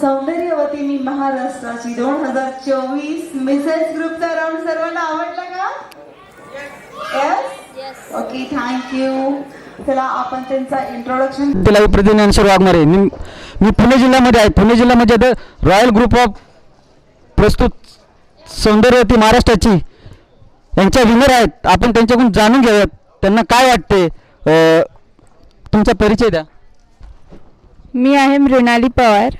सौंदर्यवती मी महाराष्ट्राची. दोन हजार चोवीस मिसेस ग्रुपचा राऊंड सर्वांना आवडला का? येस ओके थँक्यू चला आपण त्यांचा इंट्रोडक्शन तिला वाघमारे मी मी पुणे जिल्ह्यामध्ये आहे. पुणे जिल्ह्यामध्ये आता रॉयल ग्रुप ऑफ प्रस्तुत सौंदर्यवती महाराष्ट्राची यांच्या विनर आहेत. आपण त्यांच्याकडून जाणून घेऊयात. त्यांना काय वाटते? तुमचा परिचय द्या. मी आहे मृणाली पवार.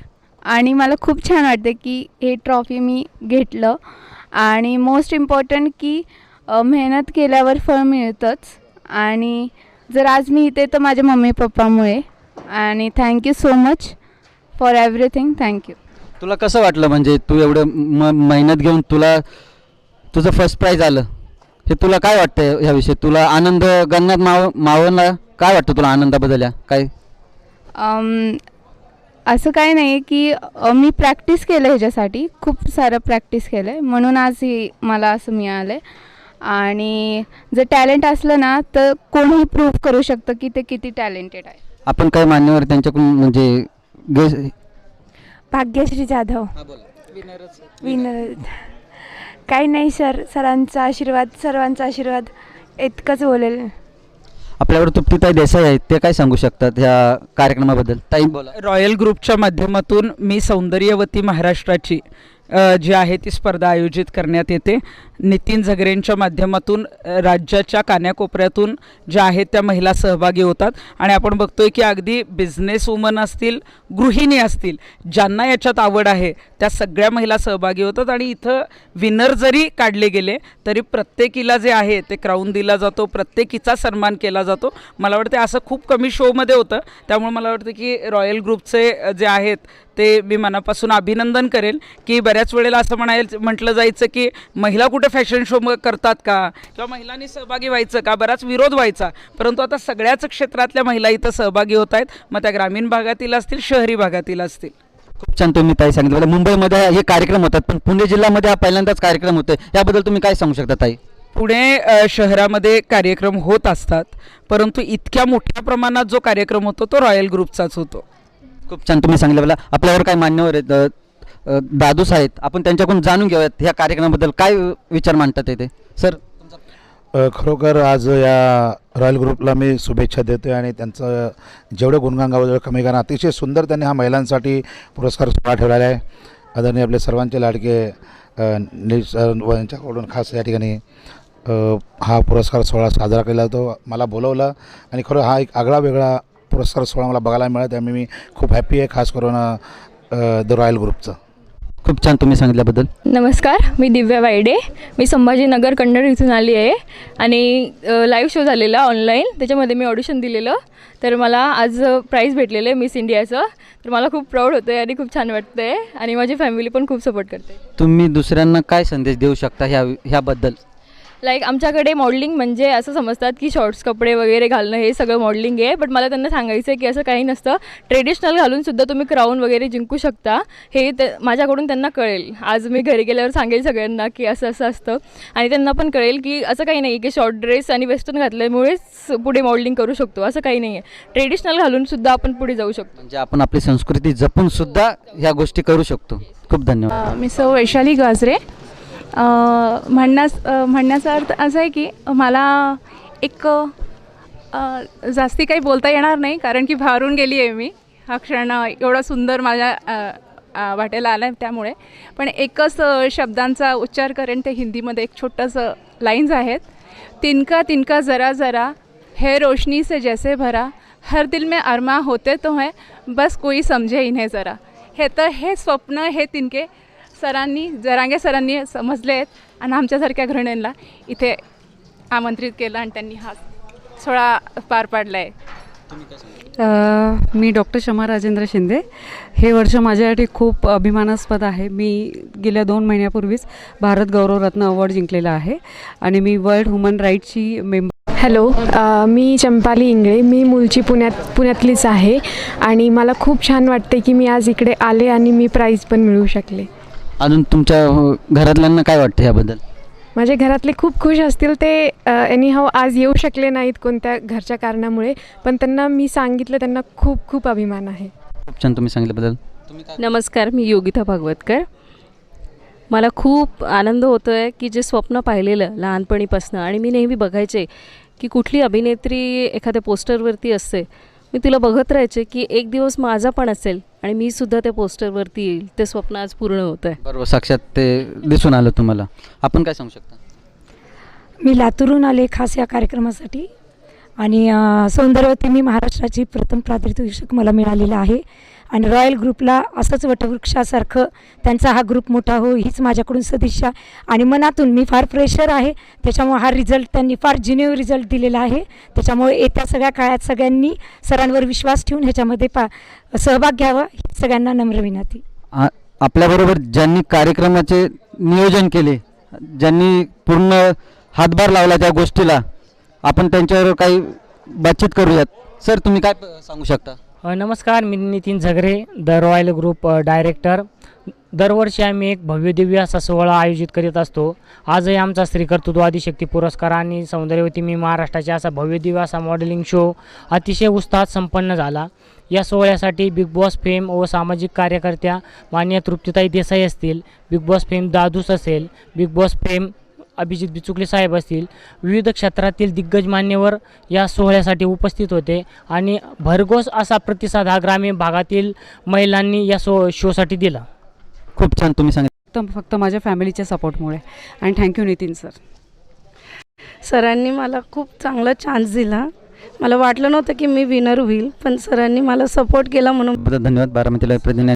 आणि मला खूप छान वाटते की हे ट्रॉफी मी घेतलं. आणि मोस्ट इम्पॉर्टंट की मेहनत केल्यावर फळ मिळतंच. आणि जर आज मी इथे तर माझ्या मम्मी पप्पामुळे. आणि thank you so much for everything thank you तुला कसं वाटलं? म्हणजे तू एवढं म मेहनत घेऊन तुला तुझं फर्स्ट प्राईज आलं. हे तुला काय वाटतं ह्याविषयी तुला आनंद गन्नात माव मावला काय वाटतं तुला आनंदाबद्दल या? काय? असं काही नाही आहे की अ, मी प्रॅक्टिस केलं ह्याच्यासाठी. खूप सारं प्रॅक्टिस केलं आहे म्हणून आज हे मला असं मिळालं आहे आणि जर टॅलेंट असलं ना तर कोणीही प्रूव्ह करू शकतं की ते किती टॅलेंटेड आहे. आपण काही मान्यवर त्यांच्याकडून म्हणजे भाग्यश्री जाधव. विनर काही नाही सर सरांचा आशीर्वाद सर्वांचा आशीर्वाद इतकंच बोलेल. आपल्यावर तृप्तीताई देसाई आहेत ते काय सांगू शकतात ह्या कार्यक्रमाबद्दल? ताई बोला. रॉयल ग्रुपच्या माध्यमातून मी सौंदर्यवती महाराष्ट्राची जी आहे ती स्पर्धा आयोजित करण्यात येते. नितीन झगरेंच्या माध्यमातून राज्याच्या कान्याकोपऱ्यातून ज्या आहेत त्या महिला सहभागी होतात. आणि आपण बघतोय की अगदी बिझनेस वुमन असतील गृहिणी असतील ज्यांना याच्यात आवड आहे त्या सगळ्या महिला सहभागी होतात. आणि इथं विनर जरी काढले गेले तरी प्रत्येकीला जे आहे ते क्राऊन दिला जातो प्रत्येकीचा सन्मान केला जातो. मला वाटतं असं खूप कमी शोमध्ये होतं. त्यामुळे मला वाटतं की रॉयल ग्रुपचे जे आहेत ते मी मनापासून अभिनंदन करेल की बऱ्याच वेळेला असं म्हणायला म्हटलं जायचं की महिला कुठे फॅशन शो करतात का? किंवा महिलांनी सहभागी व्हायचं का? बराच विरोध व्हायचा. परंतु आता सगळ्याच क्षेत्रातल्या महिला इथं सहभागी होत आहेत. मग त्या ग्रामीण भागातील असतील शहरी भागातील असतील. खूप छान तुम्ही ताई सांगितलं. मला मुंबईमध्ये हे कार्यक्रम होतात पण पुणे जिल्ह्यामध्ये हा पहिल्यांदाच कार्यक्रम होतोय. याबद्दल तुम्ही काय सांगू शकता ताई? पुणे शहरामध्ये कार्यक्रम होत असतात परंतु इतक्या मोठ्या प्रमाणात जो कार्यक्रम होतो तो रॉयल ग्रुपचाच होतो. खूप छान तुम्ही सांगितलं. मला आपल्यावर काय मान्यवर आहेत दादूस आहेत आपण त्यांच्याकडून जाणून घेऊयात ह्या कार्यक्रमाबद्दल. काय विचार मांडतात ते? सर. खरोखर आज या रॉयल ग्रुपला मी शुभेच्छा देतो आहे आणि त्यांचं जेवढं गुणगान गावं जेवढं कमी गाणं अतिशय सुंदर त्यांनी हा महिलांसाठी पुरस्कार सोहळा ठेवलेला आहे. आदरणीय आपले सर्वांचे लाडके व यांच्याकडून खास या ठिकाणी हा पुरस्कार सोहळा साजरा केला जातो. मला बोलवलं आणि खरं हा एक आगळा वेगळा पुरस्कार सोहळा मला बघायला मिळाला त्यामुळे मी खूप हॅप्पी आहे खास करून द रॉयल ग्रुपचं खूप छान तुम्ही सांगितल्याबद्दल. नमस्कार मी दिव्या वायडे. मी संभाजीनगर कन्नड इथून आली आहे आणि लाईव्ह शो झालेला ऑनलाईन त्याच्यामध्ये मी ऑडिशन दिलेलं. तर मला आज प्राईज भेटलेलं आहे मिस इंडियाचं तर मला खूप प्राऊड होतं आहे आणि खूप छान वाटतं आहे आणि माझी फॅमिली पण खूप सपोर्ट करते. तुम्ही दुसऱ्यांना काय संदेश देऊ शकता ह्या ह्याबद्दल? लाईक आमच्याकडे मॉडेलिंग म्हणजे असं समजतात की शॉर्ट्स कपडे वगैरे घालणं हे सगळं मॉडेलिंग आहे. बट मला त्यांना सांगायचं आहे की असं काही नसतं. ट्रेडिशनल घालून सुद्धा तुम्ही क्राऊन वगैरे जिंकू शकता. हे ते माझ्याकडून त्यांना कळेल. आज मी घरी गेल्यावर सांगेल सगळ्यांना की असं असं असतं. आणि त्यांना पण कळेल की असं काही नाही की शॉर्ट ड्रेस आणि वेस्टर्न घातल्यामुळेच पुढे मॉडेलिंग करू शकतो. असं काही नाही आहे ट्रेडिशनल घालून सुद्धा आपण पुढे जाऊ शकतो. म्हणजे आपण आपली संस्कृती जपून सुद्धा ह्या गोष्टी करू शकतो. खूप धन्यवाद. मी सौ वैशाली गाजरे. म्हणण्यास म्हणण्याचा अर्थ असा आहे की मला एक जास्ती काही बोलता येणार नाही कारण की भारून गेली आहे मी. हा क्षण एवढा सुंदर माझ्या वाटेला आला आहे त्यामुळे. पण एकच शब्दांचा उच्चार करेन ते हिंदीमध्ये एक छोटंसं लाईन्स आहेत. तिनका तिनका जरा जरा हे रोशनी से जैसे भरा हर दिल में अरमा होते तो है बस कोई समझे इन्हें जरा. हे तर हे स्वप्न हे तिनके सरांनी जरांगे सरांनी समजले आहेत आणि आमच्यासारख्या गृहिणींना इथे आमंत्रित केलं आणि त्यांनी हा सोहळा पार पाडला आहे अ, मी डॉक्टर शमा राजेंद्र शिंदे. हे वर्ष माझ्यासाठी खूप अभिमानास्पद आहे. मी गेल्या दोन महिन्यापूर्वीच भारत गौरवरत्न अवॉर्ड जिंकलेला आहे आणि मी वर्ल्ड ह्युमन राईटची मेंबर. हॅलो अ, मी चंपाली इंगळे. मी मूलची पुण्यात पुण्यातलीच आहे आणि मला खूप छान वाटते की मी आज इकडे आले आणि मी प्राईज पण मिळवू शकले. अजून तुमच्या अ, घरातल्यांना काय वाटतं ह्याबद्दल? माझे घरातले खूप खुश असतील ते एनी हाव आज येऊ शकले नाहीत कोणत्या घरच्या कारणामुळे पण त्यांना मी सांगितलं त्यांना खूप खूप अभिमान आहे. खूप छान तुम्ही सांगितल्याबद्दल. नमस्कार मी योगिता भागवतकर. मला खूप आनंद होतो आहे की जे स्वप्न पाहिलेलं लहानपणीपासनं आणि मी नेहमी बघायचे की कुठली अभिनेत्री एखाद्या पोस्टरवरती असते मी तिला बघत राहायचे की एक दिवस माझा पण असेल आणि मी सुद्धा त्या पोस्टरवरती येईल. ते स्वप्न आज पूर्ण होतं आहे. बरोबर साक्षात ते दिसून आलं तुम्हाला. आपण काय सांगू शकता? मी लातूरून आले खास या कार्यक्रमासाठी. आणि सौंदर्यवती मी महाराष्ट्राची प्रथम पारितोषिक मला मिळालेलं आहे. आणि रॉयल ग्रुपला असंच वटवृक्षासारखं त्यांचा हा ग्रुप मोठा हो हीच माझ्याकडून सदिच्छा. आणि मनातून मी फार प्रेशर आहे. त्याच्यामुळे हा रिझल्ट त्यांनी फार जिन्यू रिझल्ट दिलेला आहे. त्याच्यामुळे येत्या सगळ्या काळात सगळ्यांनी सरांवर विश्वास ठेवून ह्याच्यामध्ये पा सहभाग घ्यावा ही सगळ्यांना नम्र विनंती. आपल्याबरोबर ज्यांनी कार्यक्रमाचे नियोजन केले ज्यांनी पूर्ण हातभार लावला त्या गोष्टीला आपण त्यांच्यावर काही बातचीत करूयात. सर तुम्ही काय सांगू शकता? नमस्कार मी Nitin Zagre the royal group director. दरवर्षी आम्ही एक भव्यदिव्य असा सोहळा आयोजित करीत असतो. आजही आमचा स्त्री आदिशक्ती पुरस्कार आणि सौंदर्यवती मी महाराष्ट्राच्या असा भव्यदिव्य असा मॉडेलिंग शो अतिशय उत्साहात संपन्न झाला. या सोहळ्यासाठी बिग बॉस फेम व सामाजिक कार्यकर्त्या मान्य तृप्तीताई देसाई असतील बिग बॉस फेम दादूस असेल Bigg Boss fame Abhijit Bichukale साहेब असतील विविध क्षेत्रातील दिग्गज मान्यवर या सोहळ्यासाठी उपस्थित होते आणि भरघोस असा प्रतिसाद हा ग्रामीण भागातील महिलांनी या सो शोसाठी दिला. खूप छान तुम्ही सांगितलं. फक्त फक्त माझ्या फॅमिलीच्या सपोर्टमुळे. आणि थँक्यू नितीन सर. सरांनी मला खूप चांगला चान्स दिला. मला वाटलं नव्हतं की मी विनर होईल पण सरांनी मला सपोर्ट केला म्हणून धन्यवाद. बारामतीला प्रतिनिधी